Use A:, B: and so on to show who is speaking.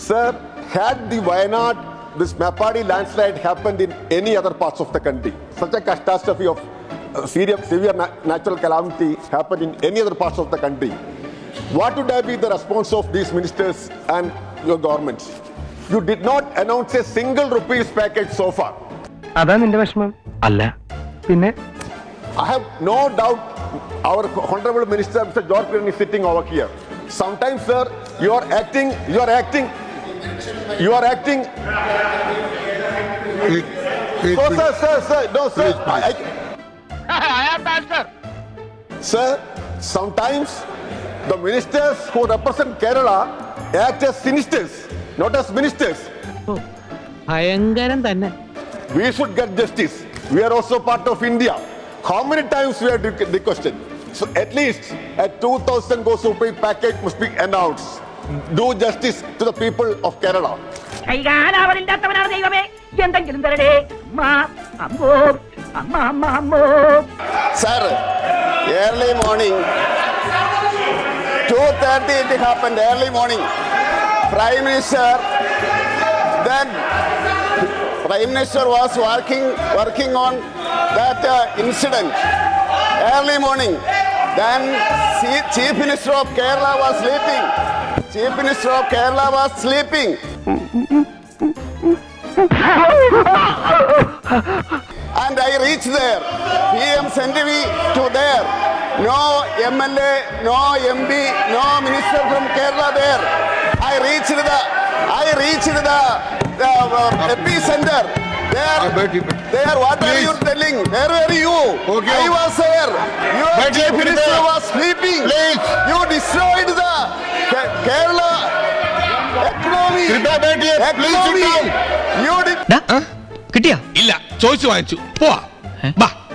A: Sir, had the Wayanad, this Mapadi landslide happened in any other parts of the country, such a catastrophe of serious, uh, severe natural calamity happened in any other parts of the country, what would have been the response of these ministers and your government? You did not announce a single rupees package so far. I have no doubt our honorable minister Mr. George is sitting over here. Sometimes, sir, you are acting, you are acting you are acting. Please, please, oh, sir, sir, sir. No, sir. I,
B: I am bad, sir.
A: Sir, sometimes the ministers who represent Kerala act as sinisters, not as ministers. We should get justice. We are also part of India. How many times we are requested? So at least a 2,000 go package must be announced. Do justice to the people of Kerala കൈകാലാവലില്ലാത്തവനാണ് ദൈവമേ എന്തെങ്കിലും തരടേ അമ്മ അമ്മോ അമ്മ അമ്മ അമ്മോ sir early morning two thirty it happened early morning prime minister then prime minister was working working on that incident early morning then chief minister of Kerala was sleeping chief minister of Kerala was sleeping and I reach there P M send me to there no M L A no M P no minister from Kerala there I reach the I reach the epicentre There, there, what Please. are you telling? Where were you? Okay. I was there. Your Chief Minister was sleeping. Please. You destroyed the Kerala economy
B: കിട്ടിയ ഇല്ല ചോദിച്ചു വാങ്ങിച്ചു പോവാ